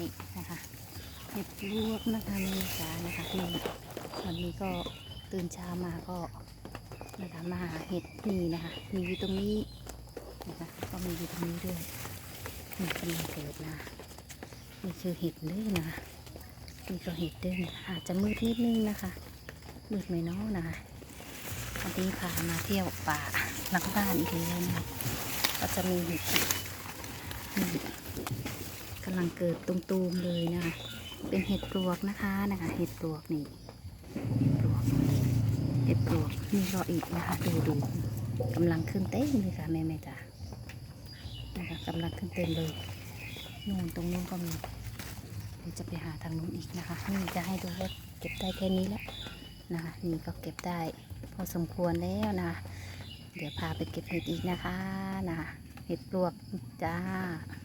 นี่นะคะเห็ดลวกนะคะนี่จ้านะคะนี่วันนี้ก็ตื่นเช้ามาก็นะคะมาหาเห็ดนี่นะคะ มีอยู่ตรงนี้นะคะก็มีอยู่ตรงนี้ด้วยนี่กำลังเกิดนะนี่คือเห็ดเลยนะคะนี่ก็เห็ดด้วยนะอาจจะมืดนิดนึงนะคะมืดไหมเนาะนะคะวันนี้พามาเที่ยวป่าหลังบ้านอีกแล้วนะก็จะมีเห็ดนี่ กำลังเกิดตุมๆเลยนะคะ เป็นเห็ดปลวกนะคะนะคะ เห็ดปลวกนี่เห็ดปลวกเห็ดปลวกนี่รออีกนะคะดูดูกำลังขึ้นเต็มเลยค่ะแม่แม่จ๋านะคะกำลังขึ้นเต็มเลยนู่นตรงนู้นก็มีเดี๋ยวจะไปหาทางนู้นอีกนะคะนี่จะให้ดูว่าเก็บได้แค่นี้แล้วนะคะนี่ก็เก็บได้พอสมควรแล้วนะคะเดี๋ยวพาไปเก็บเห็ดอีกนะคะนะคะเห็ดปลวกจ้า